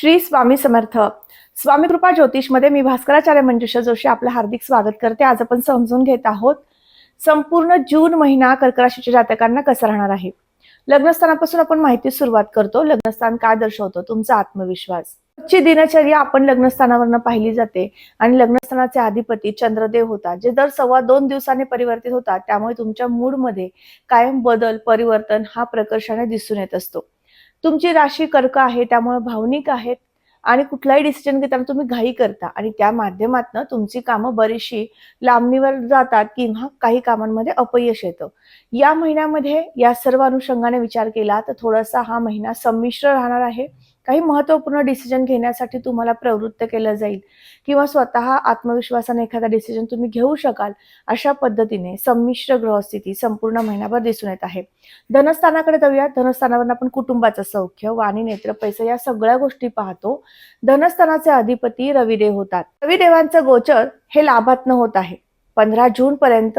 श्री स्वामी समर्थ. स्वामी कृपा ज्योतिषमध्ये मी भास्कराचार्य मंजुषा जोशी आपलं हार्दिक स्वागत करते. आज आपण समजून घेत आहोत संपूर्ण जून महिना कर्कराशीच्या जातकांना कसा राहणार आहे? लग्नस्थानापासून आपण माहिती सुरुवात करतो. लग्नस्थान काय दर्शवतो? तुमचा आत्मविश्वास. ची दिनचर्या आपण लग्नस्थानावरनं पाहिली जाते आणि लग्नस्थानाचे अधिपती चंद्रदेव होतात जे दर सव्वा दोन दिवसांनी परिवर्तित होतात. त्यामुळे तुमच्या मूडमध्ये कायम बदल परिवर्तन हा प्रकर्षाने दिसून येत असतो. तुमची राशी कर्क आहे त्यामुळे भावनिक आहेत आणि कुठलाही डिसिजन घेताना तुम्ही घाई करता आणि त्या माध्यमातून तुमची कामं बरीचशी लांबणीवर जातात किंवा काही कामांमध्ये अपयश येतं. या महिन्यामध्ये या सर्व अनुषंगाने विचार केला तर थोडासा हा महिना संमिश्र राहणार आहे. काही महत्त्वपूर्ण डिसिजन घेण्यासाठी तुम्हाला प्रवृत्त केलं जाईल. किंवा स्वतः आत्मविश्वासाने एखादा डिसिजन तुम्ही घेऊ शकाल अशा पद्धतीने संमिश्र ग्रहस्थिती संपूर्ण महिनाभर दिसून येत आहे. धनस्थानाकडे जाऊया. धनस्थानावर आपण कुटुंबाचं सौख्य वाणी नेत्र पैसा या सगळ्या गोष्टी पाहतो. धनस्थानाचे अधिपती रविदेव होतात. रविदेवांचं गोचर हे लाभात्न होत आहे. पंधरा जूनपर्यंत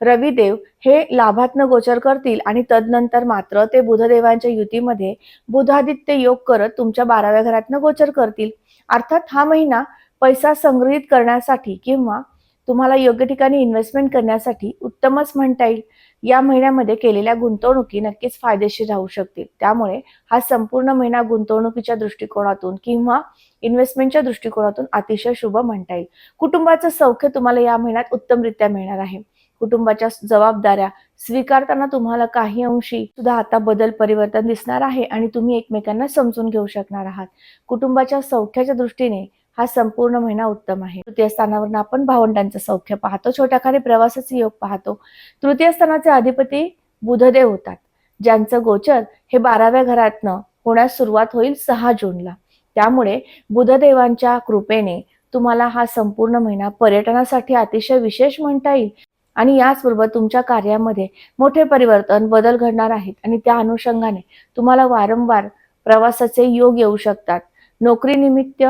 रविदेव हे लाभातनं गोचर करतील आणि तदनंतर मात्र ते बुधदेवांच्या युतीमध्ये बुधादित्य योग करत तुमच्या बाराव्या घरातनं गोचर करतील. अर्थात हा महिना पैसा संग्रहित करण्यासाठी किंवा तुम्हाला योग्य ठिकाणी इन्व्हेस्टमेंट करण्यासाठी उत्तमच म्हणता येईल. या महिन्यामध्ये केलेल्या गुंतवणुकी नक्कीच फायदेशीर राहू शकतील. त्यामुळे हा संपूर्ण महिना गुंतवणुकीच्या दृष्टिकोनातून किंवा इन्व्हेस्टमेंटच्या दृष्टिकोनातून अतिशय शुभ म्हणता येईल. कुटुंबाचं सौख्य तुम्हाला या महिन्यात उत्तमरित्या मिळणार आहे. कुटुंबाच्या जबाबदाऱ्या स्वीकारताना तुम्हाला काही अंशी सुद्धा आता बदल परिवर्तन दिसणार आहे आणि तुम्ही एकमेकांना समजून घेऊ शकणार आहात. कुटुंबाच्या सौख्याच्या दृष्टीने हा संपूर्ण महिना उत्तम आहे. तृतीय स्थानावरून आपण भावंडांचं सौख्य पाहतो. छोट्या खाली प्रवासाचे योग पाहतो. तृतीय स्थानाचे अधिपती बुधदेव होतात. ज्यांचं गोचर हे बाराव्या घरातनं होण्यास सुरुवात होईल सहा जूनला. त्यामुळे बुधदेवांच्या कृपेने तुम्हाला हा संपूर्ण महिना पर्यटनासाठी अतिशय विशेष म्हणता येईल. आणि याचबरोबर तुमच्या कार्यामध्ये मोठे परिवर्तन बदल घडणार आहेत. आणि त्या अनुषंगाने तुम्हाला वारंवार प्रवासाचे योग येऊ शकतात. नोकरीनिमित्त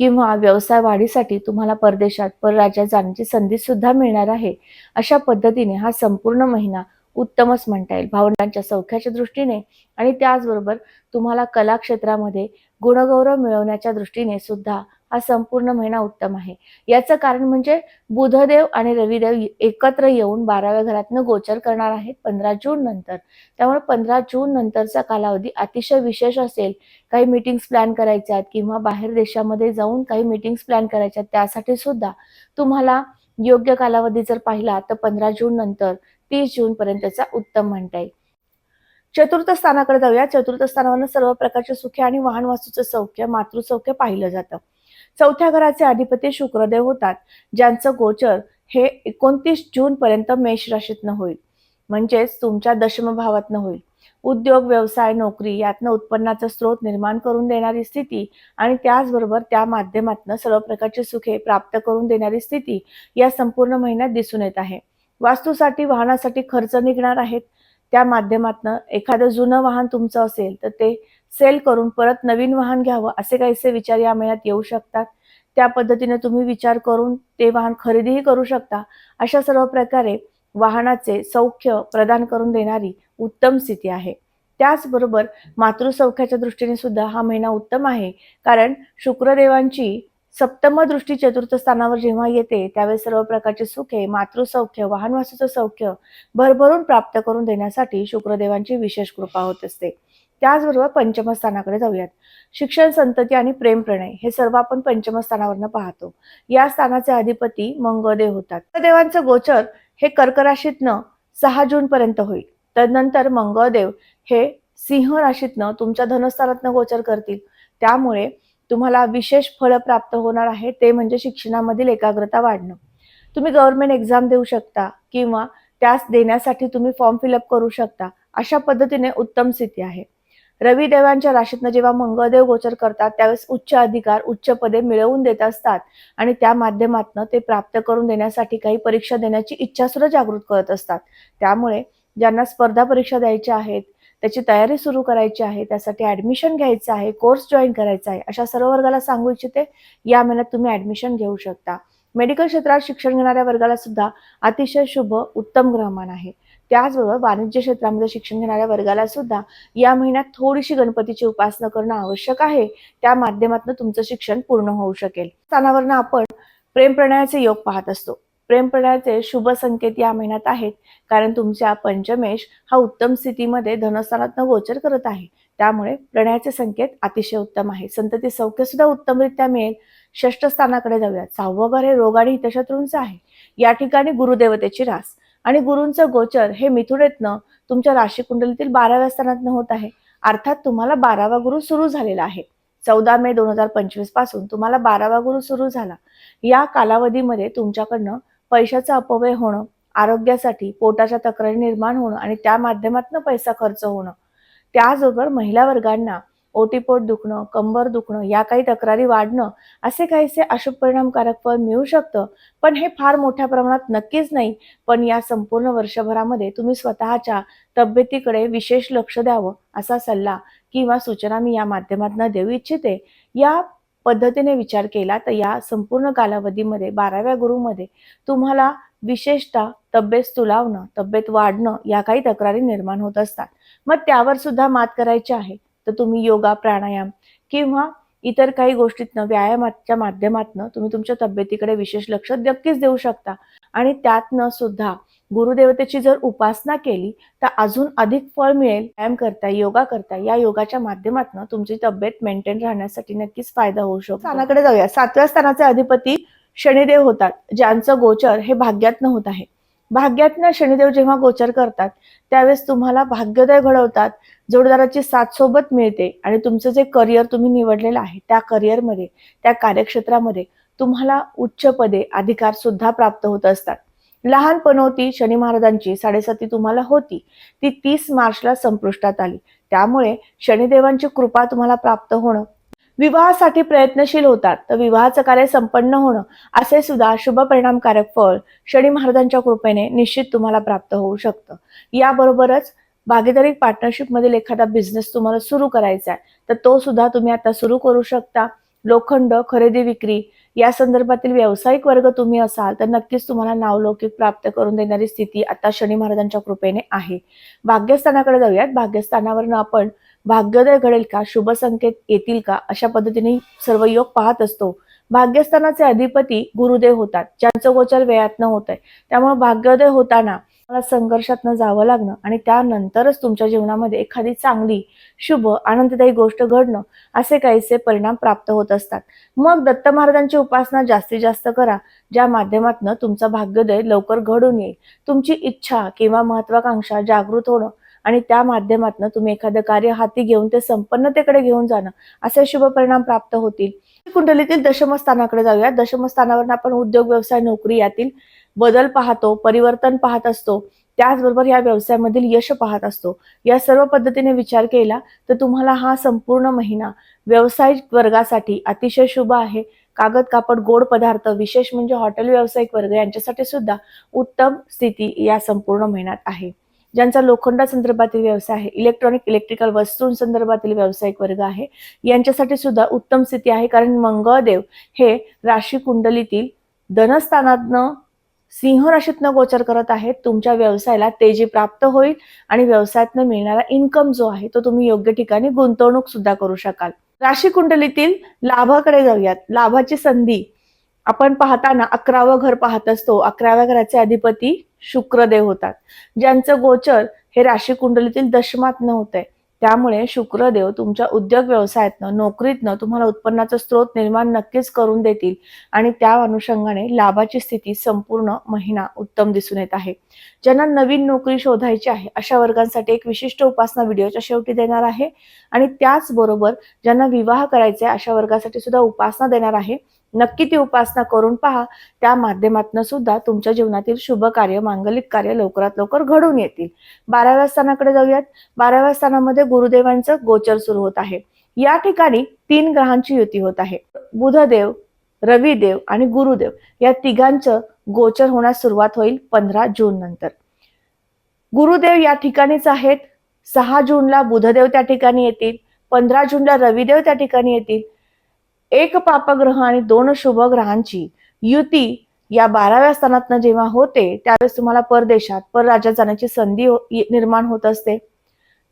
किंवा व्यवसाय वाढीसाठी तुम्हाला परदेशात परराज्यात जाण्याची संधी सुद्धा मिळणार आहे. अशा पद्धतीने हा संपूर्ण महिना उत्तमच म्हणता येईल भावंडांच्या सौख्याच्या दृष्टीने आणि त्याचबरोबर तुम्हाला कला क्षेत्रामध्ये गुणगौरव मिळवण्याच्या दृष्टीने सुद्धा हा संपूर्ण महिना उत्तम आहे. याचं कारण म्हणजे बुधदेव आणि रविदेव एकत्र येऊन बाराव्या घरातनं गोचर करणार आहेत पंधरा जून नंतर. त्यामुळे पंधरा जून नंतरचा कालावधी अतिशय विशेष असेल. काही मीटिंग्स प्लॅन करायच्या आहेत किंवा बाहेर देशामध्ये जाऊन काही मीटिंग्स प्लॅन करायच्यात त्यासाठी सुद्धा तुम्हाला योग्य कालावधी जर पाहिला तर पंधरा जून नंतर तीस जून पर्यंतचा उत्तम म्हणता येईल. चतुर्थ स्थानाकडे जाऊया. चतुर्थ स्थानावर सर्व प्रकारचे सुखे आणि वाहन वास्तूचं सौख्य मातृसौख्य पाहिलं जातं. चौथ्या घराचे अधिपती शुक्रदेव होतात ज्यांचं गोचर हे एकोणतीस जून पर्यंत मेष राशीतनं होईल. म्हणजेच तुमच्या दशम भावातनं होईल. उद्योग व्यवसाय नोकरी यातनं उत्पन्नाचा स्रोत निर्माण करून देणारी स्थिती आणि त्याचबरोबर त्या माध्यमातून सर्व प्रकारची सुखे प्राप्त करून देणारी स्थिती या संपूर्ण महिन्यात दिसून येत आहे. वास्तूसाठी वाहनासाठी खर्च निघणार आहेत. त्या माध्यमातनं एखादं जुनं वाहन तुमचं असेल तर ते सेल करून परत नवीन वाहन घ्यावं असे काहीसे विचार या महिन्यात येऊ शकतात. त्या पद्धतीने तुम्ही विचार करून ते वाहन खरेदीही करू शकता. अशा सर्व प्रकारे वाहनाचे सौख्य प्रदान करून देणारी उत्तम स्थिती आहे. त्याचबरोबर मातृसौख्याच्या दृष्टीने सुद्धा हा महिना उत्तम आहे. कारण शुक्रदेवांची सप्तम दृष्टी चतुर्थ स्थानावर जेव्हा येते त्यावेळेस सर्व प्रकारचे सुखे मातृसौख्य वाहनवासूचं सौख्य भरभरून प्राप्त करून देण्यासाठी शुक्रदेवांची विशेष कृपा होत असते. त्याचबरोबर पंचमस्थानाकडे जाऊयात. शिक्षण संतती आणि प्रेम प्रणय हे सर्व आपण पंचमस्थानावरनं पाहतो. या स्थानाचे अधिपती मंगळदेव होतात. देवांचं गोचर हे कर्कराशीतनं सहा जून पर्यंत होईल. तदनंतर मंगळदेव हे सिंह राशीतनं तुमच्या धनस्थानातनं गोचर करतील. त्यामुळे तुम्हाला विशेष फळ प्राप्त होणार आहे ते म्हणजे शिक्षणामधील एकाग्रता वाढणं. तुम्ही गव्हर्नमेंट एक्झाम देऊ शकता किंवा त्यास देण्यासाठी तुम्ही फॉर्म फिलअप करू शकता. अशा पद्धतीने उत्तम स्थिती आहे. रवी देवांच्या राशीतनं जेव्हा मंगळदेव गोचर करतात त्यावेळेस उच्च अधिकार उच्च पदे मिळवून देत असतात. आणि त्या माध्यमातून ते प्राप्त करून देण्यासाठी काही परीक्षा देण्याची इच्छा सुद्धा जागृत करत असतात. त्यामुळे ज्यांना स्पर्धा परीक्षा द्यायच्या आहेत त्याची तयारी सुरू करायची आहे त्यासाठी ऍडमिशन घ्यायचं आहे कोर्स जॉईन करायचा आहे अशा सर्व वर्गाला सांगू इच्छिते या महिन्यात तुम्ही ऍडमिशन घेऊ शकता. मेडिकल क्षेत्रात शिक्षण घेणाऱ्या वर्गाला सुद्धा अतिशय शुभ उत्तम ग्रहमान आहे. त्याचबरोबर वाणिज्य क्षेत्रामध्ये शिक्षण घेणाऱ्या वर्गाला सुद्धा या महिन्यात थोडीशी गणपतीची उपासना करणं आवश्यक आहे. त्या माध्यमातून तुमचं शिक्षण पूर्ण होऊ शकेल. स्थानावरनं आपण प्रेम प्रणयाचे योग पाहत असतो. प्रेम प्रणयाचे शुभ संकेत या महिन्यात आहेत. कारण तुमच्या पंचमेश हा उत्तम स्थितीमध्ये धनस्थानातनं गोचर करत आहे. त्यामुळे प्रणयाचे संकेत अतिशय उत्तम आहे. संतती सौख्य सुद्धा उत्तमरित्या मिळेल. षष्ठ स्थानाकडे जाऊयात. सहावं घर हे रोग आणि हितशत्रूंचं आहे. या ठिकाणी गुरुदेवतेची रास. आणि गुरूंचं गोचर हे मिथुनेतनं तुमच्या राशी कुंडलीतील बाराव्या स्थानातनं होत आहे. अर्थात तुम्हाला बारावा गुरु सुरू झालेला आहे. चौदा मे दोन हजार पंचवीसपासून तुम्हाला बारावा गुरु सुरू झाला. या कालावधीमध्ये तुमच्याकडनं पैशाचा अपव्यय होणं आरोग्यासाठी पोटाच्या तक्रारी निर्माण होणं आणि त्या माध्यमातून पैसा खर्च होणं. त्याचबरोबर महिला वर्गांना ओटीपोट दुखणं कंबर दुखणं या काही तक्रारी वाढणं असे काहीसे अशुभ परिणामकारक फळ मिळू शकतं. पण हे फार मोठ्या प्रमाणात नक्कीच नाही. पण या संपूर्ण वर्षभरामध्ये तुम्ही स्वतःच्या तब्येतीकडे विशेष लक्ष द्यावं असा सल्ला किंवा सूचना मी या माध्यमातून देऊ इच्छिते. या पद्धतीने विचार केला तर या संपूर्ण कालावधीमध्ये बाराव्या गुरुमध्ये तुम्हाला विशेषतः तब्येत तुलावणं तब्येत वाढणं या काही तक्रारी निर्माण होत असतात. मग त्यावर सुद्धा मात करायची आहे. तर तुम्ही योगा प्राणायाम किंवा इतर काही गोष्टीतनं व्यायामाच्या माध्यमातनं तुम्ही तुमच्या तब्येतीकडे विशेष लक्ष नक्कीच देऊ शकता. आणि त्यातनं सुद्धा गुरुदेवतेची जर उपासना केली तर अजून अधिक फळ मिळेल. व्यायाम करता योगा करता या योगाच्या माध्यमातून तुमची तब्येत मेंटेन राहण्यासाठी नक्कीच फायदा होऊ शकतो. स्थानाकडे जाऊया. सातव्या स्थानाचे अधिपती शनिदेव होतात ज्यांचं गोचर हे भाग्यातनं होत आहे. भाग्यातनं शनिदेव जेव्हा गोचर करतात त्यावेळेस तुम्हाला भाग्योदय घडवतात. जोडदाराची साथ सोबत मिळते आणि तुमचं जे करिअर तुम्ही निवडलेलं आहे त्या करिअरमध्ये त्या कार्यक्षेत्रामध्ये तुम्हाला उच्च पदे अधिकार सुद्धा प्राप्त होत असतात. लहानपणवती शनी महाराजांची साडेसाती तुम्हाला होती. ती तीस मार्चला संपुष्टात आली. त्यामुळे शनिदेवांची कृपा तुम्हाला प्राप्त होणं विवाहासाठी प्रयत्नशील होतात. तर विवाहाचं कार्य संपन्न होणं असे सुद्धा शुभ परिणामकारक फळ शनी महाराजांच्या कृपेने निश्चित तुम्हाला प्राप्त होऊ शकतं. याबरोबरच भागीदारी पार्टनरशिप मधील एखादा बिझनेस तुम्हाला सुरू करायचा आहे तर तो सुद्धा तुम्ही आता सुरू करू शकता. लोखंड खरेदी विक्री या संदर्भातील व्यावसायिक वर्ग तुम्ही असाल तर नक्कीच तुम्हाला नावलौकिक प्राप्त करून देणारी स्थिती आता शनी महाराजांच्या कृपेने आहे. भाग्यस्थानाकडे जाऊयात. भाग्यस्थानावरनं आपण भाग्योदय घडेल का? शुभ संकेत येतील का? अशा पद्धतीने सर्व योग पाहत असतो. भाग्यस्थानाचे अधिपती गुरुदेव होतात. ज्यांचं गोचर वेळातनं होत आहे त्यामुळे भाग्योदय होताना मला संघर्षातनं जावं लागणं आणि त्यानंतरच तुमच्या जीवनामध्ये एखादी चांगली शुभ आनंददायी गोष्ट घडणं असे काहीसे परिणाम प्राप्त होत असतात. मग दत्त महाराजांची उपासना जास्तीत जास्त करा ज्या माध्यमातून तुमचा भाग्योदय लवकर घडून येईल. तुमची इच्छा किंवा महत्वाकांक्षा जागृत होणं आणि त्या माध्यमातून तुम्ही एखादं कार्य हाती घेऊन ते संपन्नतेकडे घेऊन जाणं असे शुभ परिणाम प्राप्त होतील. कुंडलीतील दशमस्थानाकडे जाऊया. दशमस्थानावर आपण उद्योग व्यवसाय नोकरी यातील बदल पाहतो परिवर्तन पाहत असतो. त्याचबरोबर या व्यवसायामधील यश पाहत असतो. या सर्व पद्धतीने विचार केला तर तुम्हाला हा संपूर्ण महिना व्यावसायिक वर्गासाठी अतिशय शुभ आहे. कागद कापड गोड पदार्थ विशेष म्हणजे हॉटेल व्यावसायिक वर्ग यांच्यासाठी सुद्धा उत्तम स्थिती या संपूर्ण महिन्यात आहे. ज्यांचा लोखंडा संदर्भातील व्यवसाय आहे इलेक्ट्रॉनिक इलेक्ट्रिकल वस्तूंसंदर्भातील व्यावसायिक वर्ग आहे यांच्यासाठी सुद्धा उत्तम स्थिती आहे. कारण मंगळदेव हे राशी कुंडलीतील धनस्थानातनं सिंह राशीतनं गोचर करत आहेत. तुमच्या व्यवसायाला तेजी प्राप्त होईल आणि व्यवसायातनं मिळणारा इन्कम जो आहे तो तुम्ही योग्य ठिकाणी गुंतवणूक सुद्धा करू शकाल. राशी कुंडलीतील लाभाकडे जाऊयात. लाभाची संधी आपण पाहताना अकरावं घर पाहत असतो. अकराव्या घराचे अधिपती शुक्रदेव होतात. ज्यांचं गोचर हे राशी कुंडलीतील दशमातनं होत आहे त्यामुळे शुक्रदेव तुमच्या उद्योग व्यवसायातनं नोकरीतनं तुम्हाला उत्पन्नाचा स्रोत निर्माण नक्कीच करून देतील आणि त्या अनुषंगाने लाभाची स्थिती संपूर्ण महिना उत्तम दिसून येत आहे. ज्यांना नवीन नोकरी शोधायची आहे अशा वर्गांसाठी एक विशिष्ट उपासना व्हिडिओच्या शेवटी देणार आहे. आणि त्याचबरोबर ज्यांना विवाह करायचे आहे अशा वर्गासाठी सुद्धा उपासना देणार आहे. नक्की ती उपासना करून पहा. त्या माध्यमातून सुद्धा तुमच्या जीवनातील शुभ कार्य मांगलिक कार्य लवकरात लवकर घडून येतील. बाराव्या स्थानाकडे जाऊयात. बाराव्या स्थानामध्ये गुरुदेवांचं गोचर सुरू होत आहे. या ठिकाणी तीन ग्रहांची युती होत आहे. बुधदेव रविदेव आणि गुरुदेव या तिघांचं गोचर होण्यास सुरुवात होईल पंधरा जून नंतर. गुरुदेव या ठिकाणीच आहेत. सहा जूनला बुधदेव त्या ठिकाणी येतील. पंधरा जूनला रविदेव त्या ठिकाणी येतील. एक पापग्रह आणि दोन शुभ ग्रहांची युती या बाराव्या स्थानात जेव्हा होते त्यावेळेस तुम्हाला परदेशात परराज्यात जाण्याची संधी हो- निर्माण होत असते.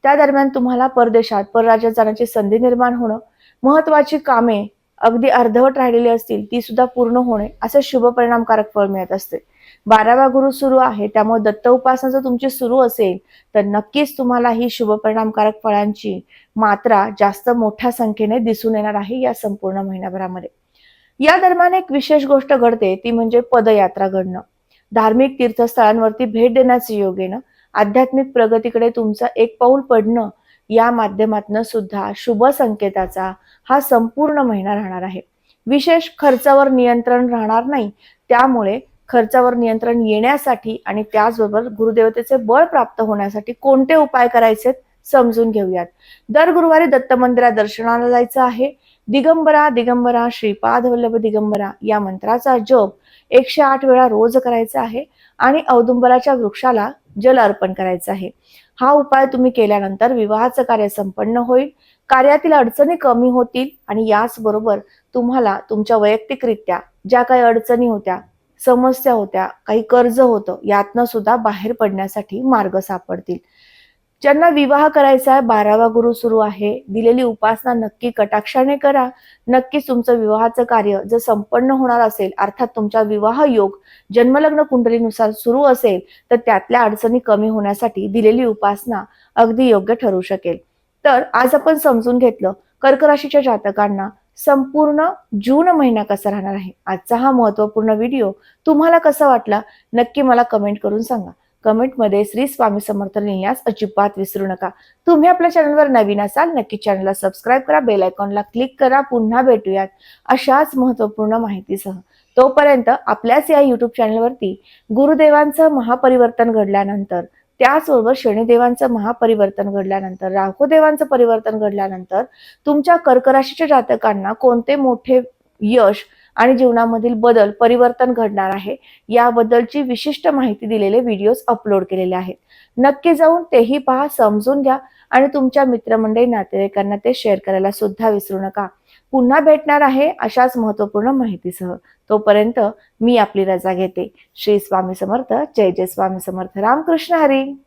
त्या दरम्यान तुम्हाला परदेशात परराज्यात जाण्याची संधी निर्माण होणं महत्वाची कामे अगदी अर्धवट राहिलेली असतील ती सुद्धा पूर्ण होणे असे शुभ परिणामकारक फळ मिळत असते. बारावा गुरु सुरू आहे त्यामुळे दत्त उपासना जर तुमची सुरू असेल तर नक्कीच तुम्हाला ही शुभ परिणामकारक फळांची मात्रा जास्त मोठ्या संख्येने दिसून येणार आहे या संपूर्ण महिन्याभरामध्ये या दरम्यान एक विशेष गोष्ट घडते ती म्हणजे पदयात्रा घडणं. धार्मिक तीर्थस्थळांवरती भेट देण्याचे योग येणं आध्यात्मिक प्रगतीकडे तुमचं एक पाऊल पडणं या माध्यमातून सुद्धा शुभ संकेताचा हा संपूर्ण महिना राहणार आहे. विशेष खर्चावर नियंत्रण राहणार नाही. त्यामुळे खर्चावर नियंत्रण येण्यासाठी आणि त्याचबरोबर गुरुदेवतेचे बळ प्राप्त होण्यासाठी कोणते उपाय करायचे समजून घेऊयात. दर गुरुवारी दत्त मंदिरात दर्शनाला जायचं आहे. दिगंबरा दिगंबरा श्रीपाद वल्लभ दिगंबरा या मंत्राचा जप एकशे आठ वेळा रोज करायचा आहे आणि औदुंबराच्या वृक्षाला जल अर्पण करायचं आहे. हा उपाय तुम्ही केल्यानंतर विवाहाचं कार्य संपन्न होईल कार्यातील अडचणी कमी होतील आणि याचबरोबर तुम्हाला तुमच्या वैयक्तिकरित्या ज्या काही अडचणी होत्या समस्या होत्या काही कर्ज होतं यातनं सुद्धा बाहेर पडण्यासाठी मार्ग सापडतील. ज्यांना विवाह करायचा आहे बारावा गुरु सुरू आहे. दिलेली उपासना नक्की कटाक्षाने करा. नक्कीच तुमचं विवाहाचं कार्य जर संपन्न होणार असेल अर्थात तुमचा विवाह योग जन्मलग्न कुंडलीनुसार सुरू असेल तर त्यातल्या अडचणी कमी होण्यासाठी दिलेली उपासना अगदी योग्य ठरू शकेल. तर आज आपण समजून घेतलं कर्क राशीच्या जातकांना संपूर्ण जून महिना कसा राहणार आहे? आजचा हा महत्त्वपूर्ण व्हिडिओ तुम्हाला कसा वाटला? नक्की मला कमेंट करून सांगा. कमेंटमध्ये श्री स्वामी समर्थ लिहिण्यास अजिबात विसरू नका. तुम्ही आपल्या चॅनलवर नवीन असाल नक्की चॅनलला सबस्क्राईब करा बेल आयकॉनला क्लिक करा पुन्हा भेटूयात अशाच महत्त्वपूर्ण माहितीसह. तोपर्यंत आपल्याच या युट्यूब चॅनलवरती गुरुदेवांचं महापरिवर्तन घडल्यानंतर त्याचबरोबर शनिदेवांचं महापरिवर्तन घडल्यानंतर राहुदेवांचं परिवर्तन घडल्यानंतर तुमच्या कर्कराशीच्या जातकांना कोणते मोठे यश आणि जीवनामधील बदल परिवर्तन घडणार आहे. याबद्दलची विशिष्ट माहिती दिलेले व्हिडिओज अपलोड केलेले आहेत. नक्की जाऊन तेही पहा समजून घ्या आणि तुमच्या मित्रमंडळी नातेवाईकांना ते शेअर करायला सुद्धा विसरू नका. पुन्हा भेटणार आहे अशाच महत्त्वपूर्ण माहितीसह. तोपर्यंत मी आपली रजा घेते. श्री स्वामी समर्थ. जय जय स्वामी समर्थ. रामकृष्ण हरी.